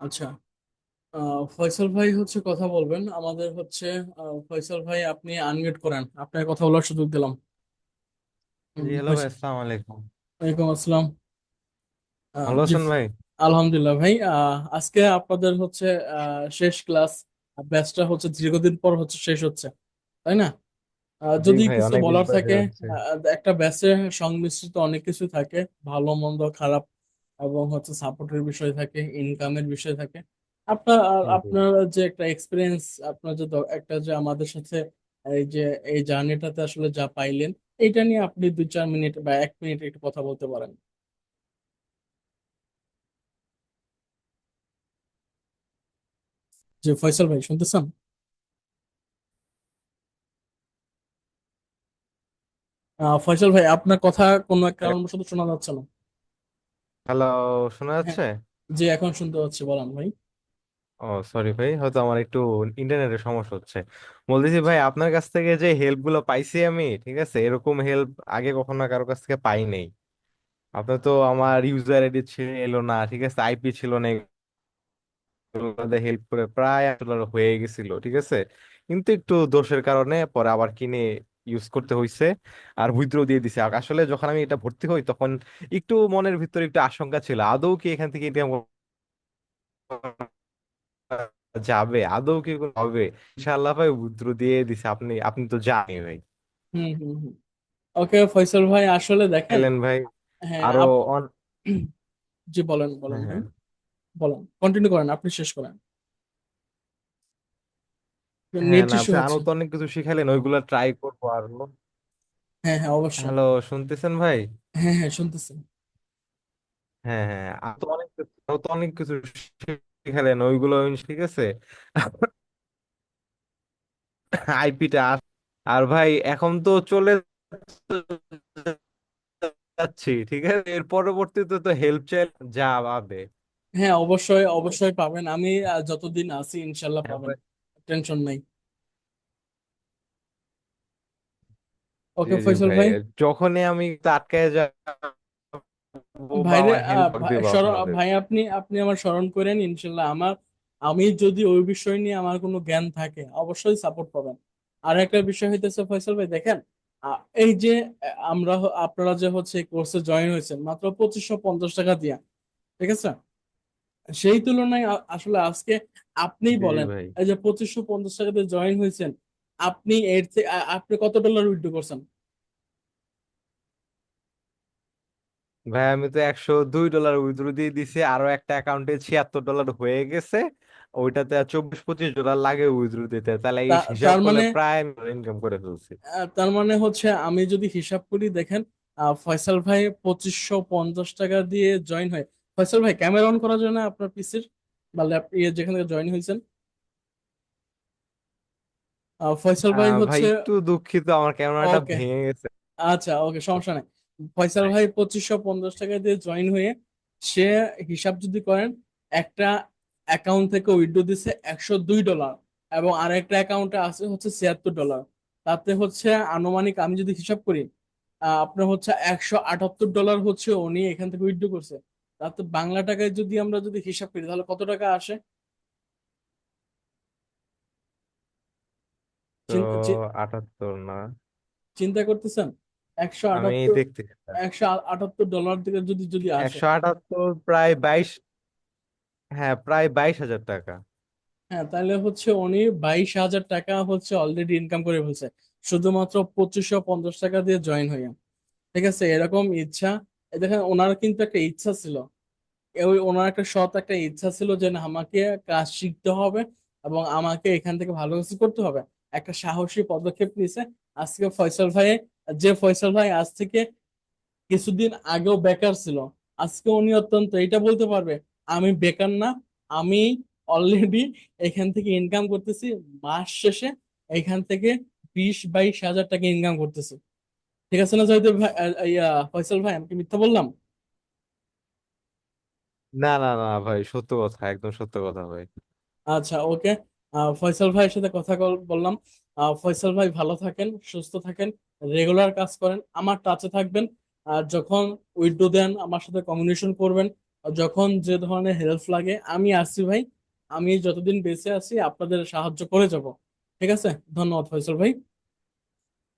আচ্ছা আহ, ফয়সাল ভাই হচ্ছে কথা বলবেন। আমাদের হচ্ছে আহ, ফয়সাল ভাই আপনি আনমিউট করেন। আপনার কথা বলার সুযোগ দিলাম। হুম, জি হ্যালো ভাই আসসালামু আলাইকুম ওয়ালাইকুম আসসালাম। ভালো জি আছেন ভাই? আলহামদুলিল্লাহ ভাই। আহ, আজকে আপনাদের হচ্ছে আহ, শেষ ক্লাস ব্যাচটা হচ্ছে দীর্ঘদিন পর হচ্ছে শেষ হচ্ছে তাই না? আহ, জি যদি ভাই কিছু অনেকদিন বলার পরে থাকে হচ্ছে একটা ব্যাচে সংমিশ্রিত অনেক কিছু থাকে ভালো মন্দ খারাপ এবং হচ্ছে সাপোর্টের বিষয় থাকে ইনকামের বিষয় থাকে। আপনার আপনার যে একটা এক্সপিরিয়েন্স আপনার যে দ- একটা যে আমাদের সাথে এই যে এই জার্নিটাতে আসলে যা পাইলেন এইটা নিয়ে আপনি দুই চার মিনিট বা এক মিনিট একটু কথা বলতে পারেন। যে ফয়সাল ভাই শুনতেছেন? আহ, ফয়সাল ভাই আপনার কথা কোনো এক কারণবশত শোনা যাচ্ছে না। হ্যালো শোনা হ্যাঁ যাচ্ছে? জি এখন শুনতে পাচ্ছি বলেন ভাই। ও সরি ভাই হয়তো আমার একটু ইন্টারনেটের সমস্যা হচ্ছে। বলতেছি ভাই আপনার কাছ থেকে যে হেল্পগুলো পাইছি আমি ঠিক আছে? এরকম হেল্প আগে কখনো কারও কাছ থেকে পাই নাই। আপনার তো আমার ইউজার আইডি ছিল এলো না ঠিক আছে? আইপি ছিল না হেল্প করে প্রায় হয়ে গেছিল ঠিক আছে? কিন্তু একটু দোষের কারণে পরে আবার কিনে ইউজ করতে হয়েছে আর উইথড্র দিয়ে দিছে। আসলে যখন আমি এটা ভর্তি হই তখন একটু মনের ভিতরে একটু আশঙ্কা ছিল আদৌ কি এখান থেকে এটা যাবে? আদৌ কি হবে? ইনশাআল্লাহ ভাই উইথড্র দিয়ে দিছে। আপনি আপনি তো জানেন ভাই। হুম হুম হুম। ওকে ফয়সাল ভাই আসলে দেখেন এলেন ভাই। হ্যাঁ আরও অন জি বলেন বলেন হ্যাঁ ভাই। হ্যাঁ। বলেন কন্টিনিউ করেন আপনি শেষ করেন। হ্যাঁ নেট না ইস্যু আপনি আরও হচ্ছে। তো অনেক কিছু শিখাইলেন ওইগুলা ট্রাই করব আর হ্যাঁ হ্যাঁ অবশ্যই। হ্যালো শুনতেছেন ভাই? হ্যাঁ হ্যাঁ শুনতেছি। হ্যাঁ হ্যাঁ আর তো অনেক কিছু আরও তো অনেক কিছু শিখালেন ওইগুলো ঠিক আছে আইপিটা আর ভাই এখন তো চলে যাচ্ছি ঠিক আছে? এর পরবর্তীতে তো হেল্প চাইলে যা পাবে হ্যাঁ অবশ্যই অবশ্যই পাবেন। আমি আহ, যতদিন আছি ইনশাল্লাহ হ্যাঁ পাবেন। ভাই। টেনশন নাই। ওকে ফয়সাল ভাই যখনই আমি আটকায় যাব ভাইরে ভাই আপনি আপনি আমার স্মরণ করেন ইনশাল্লাহ আমার আমি যদি ওই বিষয় নিয়ে আমার কোনো জ্ঞান থাকে অবশ্যই সাপোর্ট পাবেন। আর একটা বিষয় হইতেছে ফয়সাল ভাই দেখেন এই যে আমরা আপনারা যে হচ্ছে কোর্সে জয়েন হয়েছেন মাত্র পঁচিশশো পঞ্চাশ টাকা দিয়া ঠিক আছে? সেই তুলনায় আসলে আজকে জি বলেন এই যে পঁচিশশো পঞ্চাশ টাকাতে জয়েন হয়েছেন আপনি এর থেকে আপনি কত ডলার উইথড্র করছেন? ভাই আমি তো একশো দুই ডলার উইথড্র দিয়ে দিছি আরও একটা অ্যাকাউন্টে ছিয়াত্তর ডলার হয়ে গেছে ওইটাতে চব্বিশ পঁচিশ ডলার লাগে উইথড্র দিতে তাহলে এই হিসাব তার করলে মানে প্রায় ইনকাম করে ফেলছি। তার মানে হচ্ছে আমি যদি হিসাব করি দেখেন ফয়সাল ভাই পঁচিশশো পঞ্চাশ টাকা দিয়ে জয়েন হয় ফয়সাল ভাই ক্যামেরা অন করার জন্য আপনার পিসির বা ল্যাপ ইয়ে যেখান থেকে জয়েন হয়েছেন? ফয়সাল ভাই হচ্ছে একটু দুঃখিত আমার ক্যামেরাটা ভেঙে গেছে। আচ্ছা ওকে সমস্যা নাই। ফয়সাল ভাই পঁচিশশো পঞ্চাশ টাকা দিয়ে জয়েন হয়ে সে হিসাব যদি করেন একটা অ্যাকাউন্ট থেকে উইথড্র দিছে একশো দুই ডলার এবং আরেকটা অ্যাকাউন্টে আছে হচ্ছে ছিয়াত্তর ডলার তাতে হচ্ছে আনুমানিক আমি যদি হিসাব করি আপনার হচ্ছে একশো আটাত্তর ডলার হচ্ছে উনি এখান থেকে উইথড্র করছে। তাতে বাংলা টাকায় যদি আমরা যদি হিসাব করি তাহলে কত টাকা আসে? তো আটাত্তর না? চিন্তা করতেছেন? একশো আটাত্তর একশো আটাত্তর ডলার থেকে যদি যদি আসে। একশো আটাত্তর প্রায় বাইশ হ্যাঁ প্রায় বাইশ হাজার টাকা। হ্যাঁ তাহলে হচ্ছে উনি বাইশ হাজার টাকা হচ্ছে অলরেডি ইনকাম করে ফেলছে। শুধুমাত্র পঁচিশশো পঞ্চাশ টাকা দিয়ে জয়েন হয়ে ঠিক আছে এরকম ইচ্ছা দেখেন, ওনার কিন্তু একটা ইচ্ছা ছিল। ওই ওনার একটা সৎ একটা ইচ্ছা ছিল যে, না, আমাকে কাজ শিখতে হবে এবং আমাকে এখান থেকে ভালো কিছু করতে হবে। একটা সাহসী পদক্ষেপ নিয়েছে। আজকে ফয়সাল ভাই, যে ফয়সাল ভাই আজ থেকে কিছুদিন আগেও বেকার ছিল, আজকে উনি অত্যন্ত এটা বলতে পারবে, আমি বেকার না, আমি অলরেডি এখান থেকে ইনকাম করতেছি, মাস শেষে এখান থেকে বিশ বাইশ হাজার টাকা ইনকাম করতেছি। ঠিক আছে না জয়দেব ভাই? ইয়া ফয়সাল ভাই আমি কি মিথ্যা বললাম? না না না ভাই সত্য কথা একদম সত্য কথা ভাই। আচ্ছা ওকে। ফয়সাল ভাইয়ের সাথে কথা বললাম। ফয়সাল ভাই ভালো থাকেন সুস্থ থাকেন রেগুলার কাজ করেন আমার টাচে থাকবেন। আর যখন উইডো দেন আমার সাথে কমিউনিকেশন করবেন। যখন যে ধরনের হেল্প লাগে আমি আসি ভাই। আমি যতদিন বেঁচে আছি আপনাদের সাহায্য করে যাব। ঠিক আছে? ধন্যবাদ ফয়সল ভাই।